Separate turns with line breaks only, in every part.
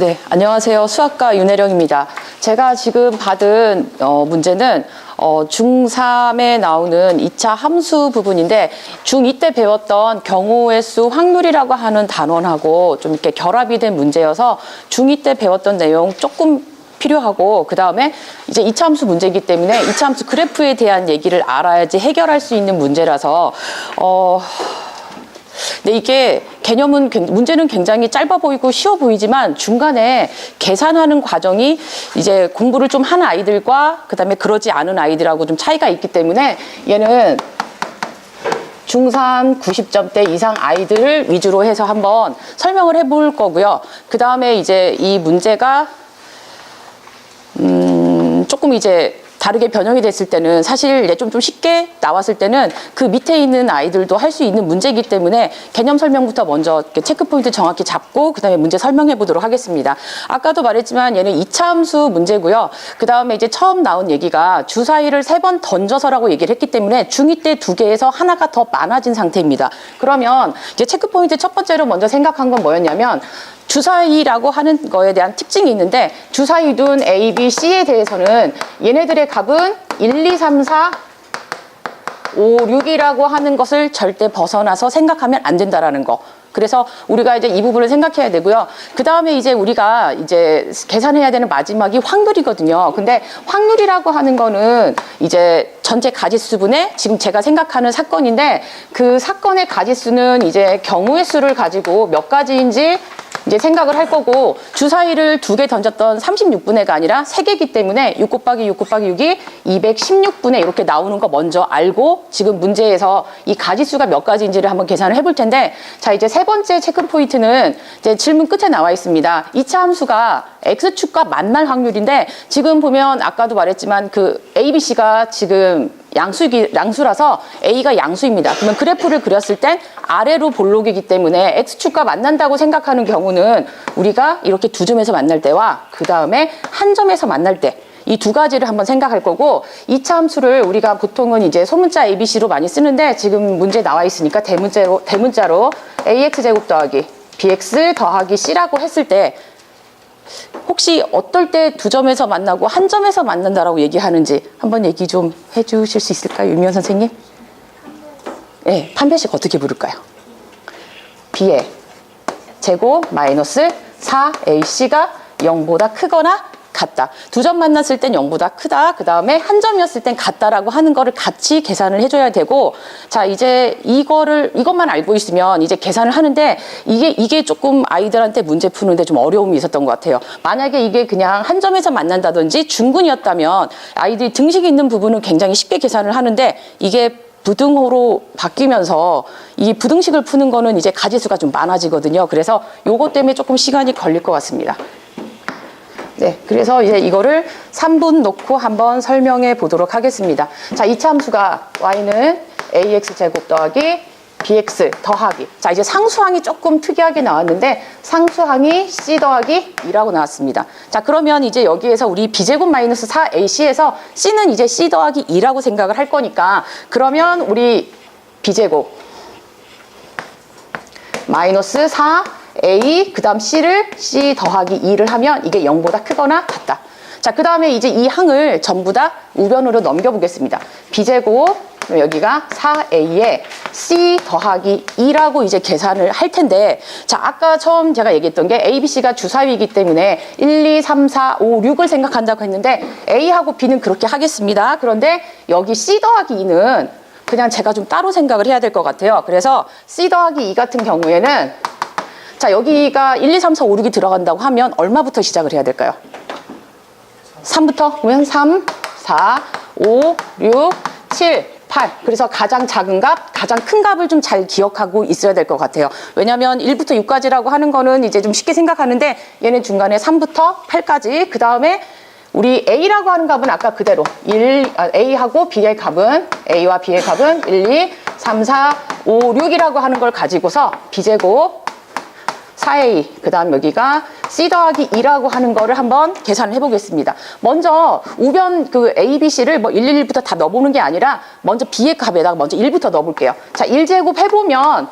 네, 안녕하세요. 수학과 윤혜령입니다. 제가 지금 받은 어, 문제는 어, 중3에 나오는 2차 함수 부분인데 중2 때 배웠던 경우의 수 확률이라고 하는 단원하고 좀 이렇게 결합이 된 문제여서 중2 때 배웠던 내용 조금 필요하고 그 다음에 이제 2차 함수 문제이기 때문에 2차 함수 그래프에 대한 얘기를 알아야지 해결할 수 있는 문제라서 어, 근데 이게 개념은 굉- 문제는 굉장히 짧아 보이고 쉬워 보이지만 중간에 계산하는 과정이 이제 공부를 좀 한 아이들과 그다음에 그러지 않은 아이들하고 좀 차이가 있기 때문에 얘는 중3 90점대 이상 아이들을 위주로 해서 한번 설명을 해 볼 거고요. 그 다음에 이제 이 문제가 음, 조금 이제 다르게 변형이 됐을 때는 사실 좀, 좀 쉽게 나왔을 때는 그 밑에 있는 아이들도 할 수 있는 문제이기 때문에 개념 설명부터 먼저 체크 포인트 정확히 잡고 그다음에 문제 설명해 보도록 하겠습니다. 아까도 말했지만 얘는 이차 함수 문제고요. 그다음에 이제 처음 나온 얘기가 주사위를 세 번 던져서라고 얘기를 했기 때문에 중2 때 두 개에서 하나가 더 많아진 상태입니다. 그러면 이제 체크 포인트 첫 번째로 먼저 생각한 건 뭐였냐면 주사위라고 하는 거에 대한 특징이 있는데 주사위 둔 A, B, C에 대해서는 얘네들의 값은 1, 2, 3, 4, 5, 6이라고 하는 것을 절대 벗어나서 생각하면 안 된다라는 거. 그래서 우리가 이제 이 부분을 생각해야 되고요. 그 다음에 이제 우리가 이제 계산해야 되는 마지막이 확률이거든요. 근데 확률이라고 하는 거는 이제 전체 가지수분의 지금 제가 생각하는 사건인데 그 사건의 가지수는 이제 경우의 수를 가지고 몇 가지인지 이제 생각을 할 거고 주사위를 두 개 던졌던 36분의가 아니라 세 개이기 때문에 6 곱하기 6 곱하기 6이 216분의 이렇게 나오는 거 먼저 알고 지금 문제에서 이 가지수가 몇 가지인지를 한번 계산을 해볼 텐데 자 이제 세 번째 체크 포인트는 이제 질문 끝에 나와 있습니다. 이차 함수가 x축과 만날 확률인데 지금 보면 아까도 말했지만 그 ABC가 지금 양수기, 양수라서 A가 양수입니다. 그러면 그래프를 그렸을 땐 아래로 볼록이기 때문에 X축과 만난다고 생각하는 경우는 우리가 이렇게 두 점에서 만날 때와 그 다음에 한 점에서 만날 때 이두 가지를 한번 생각할 거고 이차 함수를 우리가 보통은 이제 소문자 ABC로 많이 쓰는데 지금 문제 나와 있으니까 대문자로, 대문자로 AX제곱 더하기 BX 더하기 C라고 했을 때 혹시 어떨 때 두 점에서 만나고 한 점에서 만난다라고 얘기하는지 한번 얘기 좀 해주실 수 있을까요, 유미연 선생님? 네, 판별식 어떻게 부를까요? B의 제곱 마이너스 4AC가 0보다 크거나 같다. 두 점 만났을 땐 0보다 크다. 그 다음에 한 점이었을 땐 같다라고 하는 거를 같이 계산을 해줘야 되고, 자, 이제 이거를, 이것만 알고 있으면 이제 계산을 하는데, 이게, 이게 조금 아이들한테 문제 푸는데 좀 어려움이 있었던 것 같아요. 만약에 이게 그냥 한 점에서 만난다든지 중근이었다면 아이들이 등식이 있는 부분은 굉장히 쉽게 계산을 하는데, 이게 부등호로 바뀌면서 이 부등식을 푸는 거는 이제 가지수가 좀 많아지거든요. 그래서 요것 때문에 조금 시간이 걸릴 것 같습니다. 네, 그래서 이제 이거를 3분 놓고 한번 설명해 보도록 하겠습니다. 자, 이차 함수가 y는 ax 제곱 더하기 bx 더하기. 자, 이제 상수항이 조금 특이하게 나왔는데 상수항이 c 더하기 2라고 나왔습니다. 자, 그러면 이제 여기에서 우리 b제곱 마이너스 4ac에서 c는 이제 c 더하기 2라고 생각을 할 거니까 그러면 우리 b제곱 마이너스 4a 그 다음 c를 c 더하기 2를 하면 이게 0보다 크거나 같다. 자, 그 다음에 이제 이 항을 전부 다 우변으로 넘겨보겠습니다. 그럼 여기가 4a에 c 더하기 2라고 이제 계산을 할 텐데 자 아까 처음 제가 얘기했던 게 a, b, c가 주사위이기 때문에 1, 2, 3, 4, 5, 6을 생각한다고 했는데 a하고 b는 그렇게 하겠습니다. 그런데 여기 c 더하기 2는 그냥 제가 좀 따로 생각을 해야 될 것 같아요. 그래서 C 더하기 2 같은 경우에는 자 여기가 1, 2, 3, 4, 5, 6이 들어간다고 하면 얼마부터 시작을 해야 될까요? 3부터 그러면 3, 4, 5, 6, 7, 8 그래서 가장 작은 값, 가장 큰 값을 좀 잘 기억하고 있어야 될 것 같아요. 왜냐하면 1부터 6까지라고 하는 거는 이제 좀 쉽게 생각하는데 얘는 중간에 3부터 8까지 그 다음에 우리 A라고 하는 값은 아까 그대로 1, 아, A하고 B의 값은 A와 B의 값은 1, 2, 3, 4, 5, 6이라고 하는 걸 가지고서 B제곱 4A 그 다음 여기가 C 더하기 2라고 하는 거를 한번 계산을 해보겠습니다. 먼저 우변 그 A, B, C를 뭐 1, 1부터 다 넣어보는 게 아니라 먼저 B의 값에다가 먼저 1부터 넣어볼게요. 자 1제곱 해보면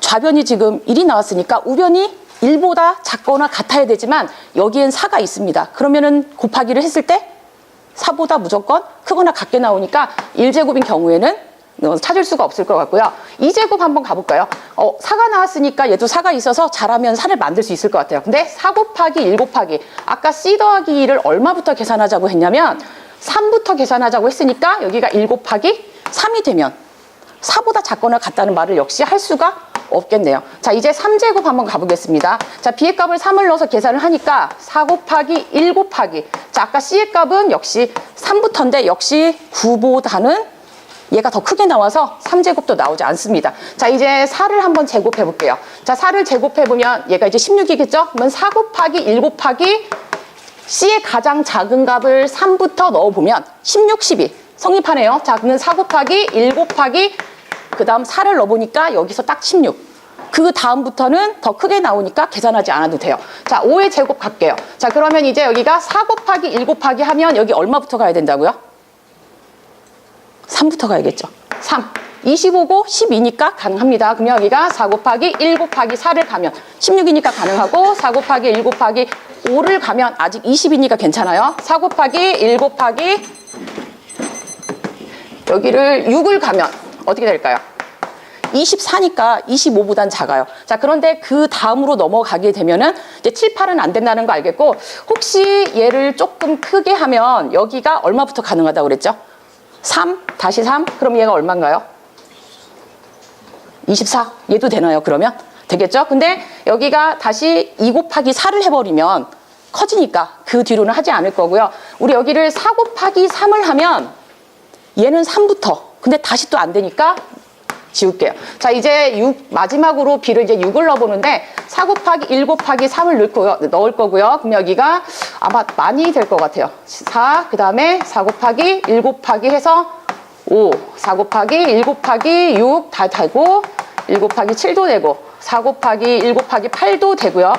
좌변이 지금 1이 나왔으니까 우변이 1보다 작거나 같아야 되지만 여기엔 4가 있습니다. 그러면은 곱하기를 했을 때 4보다 무조건 크거나 같게 나오니까 1제곱인 경우에는 어, 찾을 수가 없을 것 같고요. 2제곱 한번 가볼까요? 어, 4가 나왔으니까 얘도 4가 있어서 잘하면 4를 만들 수 있을 것 같아요. 근데 4 곱하기 1 곱하기 아까 C 더하기 2를 얼마부터 계산하자고 했냐면 3부터 계산하자고 했으니까 여기가 1 곱하기 3이 되면 4보다 작거나 같다는 말을 역시 할 수가 없겠네요. 자, 이제 3제곱 한번 가보겠습니다. 자, B의 값을 3을 넣어서 계산을 하니까 4 곱하기 1 곱하기. 자, 아까 C의 값은 역시 3부터인데 역시 9보다는 얘가 더 크게 나와서 3제곱도 나오지 않습니다. 자, 이제 4를 한번 제곱해 볼게요. 자, 4를 제곱해 보면 얘가 이제 16이겠죠? 그러면 4 곱하기 1 곱하기 C의 가장 작은 값을 3부터 넣어보면 16, 12 성립하네요. 자, 그러면 4 곱하기 1 곱하기 그 다음 4를 넣어보니까 여기서 딱 16. 그 다음부터는 더 크게 나오니까 계산하지 않아도 돼요. 자, 5의 제곱 갈게요. 자, 그러면 이제 여기가 4 곱하기 1 곱하기 하면 여기 얼마부터 가야 된다고요? 3부터 가야겠죠. 3. 25고 12니까 가능합니다. 그러면 여기가 4 곱하기 1 곱하기 4를 가면 16이니까 가능하고 4 곱하기 1 곱하기 5를 가면 아직 20이니까 괜찮아요. 4 곱하기 1 곱하기 여기를 6을 가면 어떻게 될까요? 24니까 25보단 작아요. 자, 그런데 그 다음으로 넘어가게 되면은 이제 7, 8은 안 된다는 거 알겠고 혹시 얘를 조금 크게 하면 여기가 얼마부터 가능하다고 그랬죠? 3 다시 3 그럼 얘가 얼마인가요? 24 얘도 되나요 그러면? 되겠죠? 근데 여기가 다시 2 곱하기 4를 해버리면 커지니까 그 뒤로는 하지 않을 거고요. 우리 여기를 4 곱하기 3을 하면 얘는 3부터 근데 다시 또 안 되니까 지울게요. 자, 이제 6, 마지막으로 B를 이제 6을 넣어보는데 4 곱하기 1 곱하기 3을 넣고요, 넣을 거고요. 그럼 여기가 아마 많이 될 것 같아요. 4, 그 다음에 4 곱하기 1 곱하기 해서 5, 4 곱하기 1 곱하기 6 다 되고 1 곱하기 7도 되고 4 곱하기 1 곱하기 8도 되고요.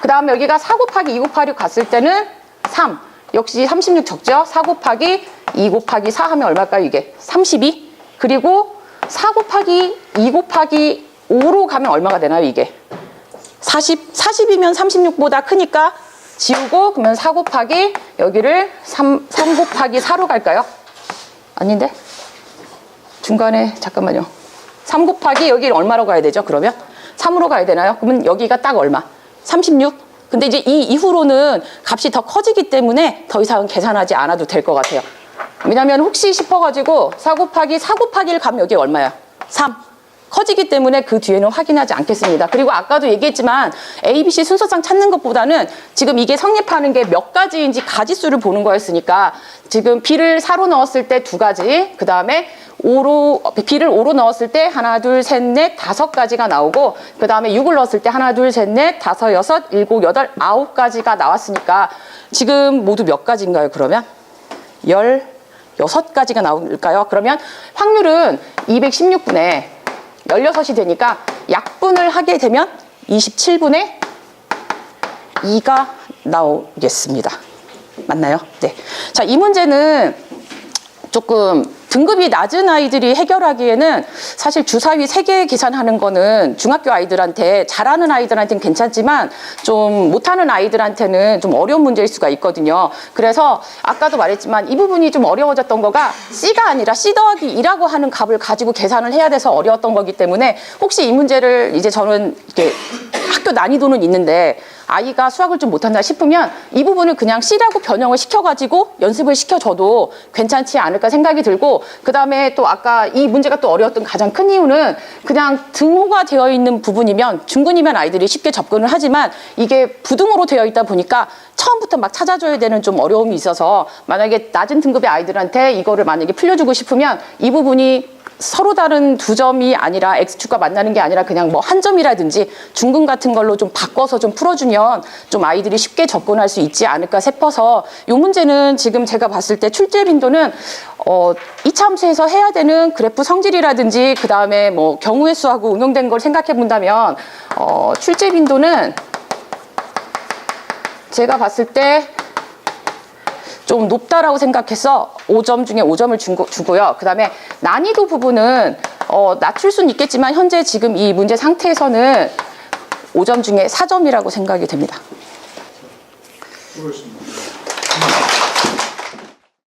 그 다음에 여기가 4 곱하기 2 곱하기 6 갔을 때는 3. 역시 36 적죠? 4 곱하기 2 곱하기 4 하면 얼마일까요, 이게? 32. 그리고 4 곱하기 2 곱하기 5로 가면 얼마가 되나요, 이게? 40, 40이면 36보다 크니까 지우고, 그러면 4 곱하기 여기를 3, 3 곱하기 4로 갈까요? 아닌데? 중간에, 잠깐만요. 3 곱하기 여기 얼마로 가야 되죠, 그러면? 3으로 가야 되나요? 그러면 여기가 딱 얼마? 36? 근데 이제 이 이후로는 값이 더 커지기 때문에 더 이상은 계산하지 않아도 될 것 같아요. 왜냐면 혹시 싶어가지고 4 곱하기 4 곱하기를 가면 여기 얼마야? 3. 커지기 때문에 그 뒤에는 확인하지 않겠습니다. 그리고 아까도 얘기했지만 A, B, C 순서상 찾는 것보다는 지금 이게 성립하는 게 몇 가지인지 가지수를 보는 거였으니까 지금 B를 4로 넣었을 때 두 가지, 그 다음에 5로, B를 5로 넣었을 때 하나, 둘, 셋, 넷, 다섯 가지가 나오고, 그 다음에 6을 넣었을 때 하나, 둘, 셋, 넷, 다섯, 여섯, 일곱, 여덟, 아홉 가지가 나왔으니까 지금 모두 몇 가지인가요, 그러면? 열, 여섯 가지가 나올까요? 그러면 확률은 216분의 16이 되니까 약분을 하게 되면 27분의 2가 나오겠습니다. 맞나요? 네. 자, 이 문제는 조금 등급이 낮은 아이들이 해결하기에는 사실 주사위 세 개 계산하는 거는 중학교 아이들한테 잘하는 아이들한테는 괜찮지만 좀 못하는 아이들한테는 좀 어려운 문제일 수가 있거든요. 그래서 아까도 말했지만 이 부분이 좀 어려워졌던 거가 C가 아니라 C 더하기 2라고 하는 값을 가지고 계산을 해야 돼서 어려웠던 거기 때문에 혹시 이 문제를 이제 저는 이렇게 학교 난이도는 있는데 아이가 수학을 좀 못한다 싶으면 이 부분을 그냥 C라고 변형을 시켜가지고 연습을 시켜줘도 괜찮지 않을까 생각이 들고 그 다음에 또 아까 이 문제가 또 어려웠던 가장 큰 이유는 그냥 등호가 되어 있는 부분이면 중근이면 아이들이 쉽게 접근을 하지만 이게 부등호로 되어 있다 보니까 처음부터 막 찾아줘야 되는 좀 어려움이 있어서 만약에 낮은 등급의 아이들한테 이거를 만약에 풀려주고 싶으면 이 부분이 서로 다른 두 점이 아니라 x축과 만나는 게 아니라 그냥 뭐 한 점이라든지 중근 같은 걸로 좀 바꿔서 좀 풀어주 면 좀 아이들이 쉽게 접근할 수 있지 않을까 싶어서 이 문제는 지금 제가 봤을 때 출제 빈도는 어, 이차 함수에서 해야 되는 그래프 성질이라든지 그 다음에 뭐 경우의 수하고 응용된 걸 생각해 본다면 어, 출제 빈도는 제가 봤을 때 좀 높다라고 생각해서 5점 중에 5점을 준 거- 주고요. 그 다음에 난이도 부분은 어, 낮출 수는 있겠지만 현재 지금 이 문제 상태에서는 5점 중에 4점이라고 생각이 됩니다.
수고하셨습니다.